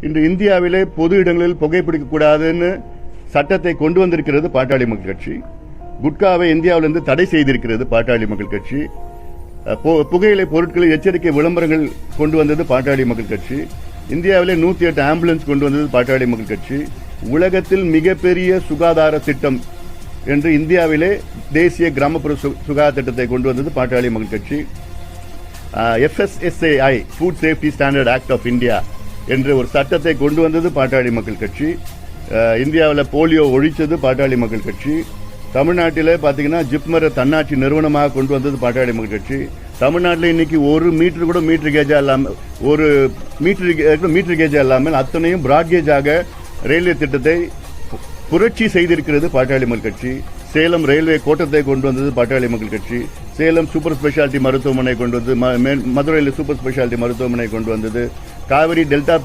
இன்று இந்தியாவிலே பொது இடங்களில் புகைப்பிடிக்கக்கூடாதுன்னு சட்டத்தை கொண்டு வந்திருக்கிறது பாட்டாளி மக்கள் கட்சி. குட்காவை இந்தியாவிலிருந்து தடை செய்திருக்கிறது பாட்டாளி மக்கள் கட்சி. பு- புகையிலை பொருட்களில் எச்சரிக்கை விளம்பரங்கள் கொண்டு வந்தது பாட்டாளி மக்கள் கட்சி. இந்தியாவிலே நூத்தி எட்டு ஆம்புலன்ஸ் கொண்டு வந்தது பாட்டாளி மக்கள் கட்சி. உலகத்தில் மிகப்பெரிய சுகாதார திட்டம் என்று இந்தியாவிலே தேசிய கிராமப்புற சு- சுகாதார திட்டத்தை கொண்டு வந்தது Pattali Makkal Katchi. FSSAI food safety standard act of India என்ற ஒரு சட்டத்தை கொண்டு வந்தது பாட்டாளி மக்கள் கட்சி. இந்தியாவில் போலியோ ஒழிச்சது பாட்டாளி மக்கள் கட்சி. தமிழ்நாட்டில் பார்த்தீங்கன்னா ஜிப்மரை தன்னாட்சி நிறுவனமாக கொண்டு வந்தது பாட்டாளி மக்கள் கட்சி. தமிழ்நாட்டில் இன்னைக்கு ஒரு மீட்டர் கூட மீட்டர் கேஜா இல்லாமல் ஒரு மீட்டர் மீட்டர் கேஜா இல்லாமல் அத்தனையும் பிராட்கேஜாக ரயில்வே திட்டத்தை புரட்சி செய்திருக்கிறது பாட்டாளி மக்கள் கட்சி. சேலம் ரயில்வே கோட்டத்தை கொண்டு வந்தது பாட்டாளி மக்கள் கட்சி. சேலம் சூப்பர் ஸ்பெஷாலிட்டி மருத்துவமனை கொண்டு வந்து ம- மதுரையில் சூப்பர் ஸ்பெஷாலிட்டி மருத்துவமனை கொண்டு வந்தது. કાવેરી ડેલ્ટા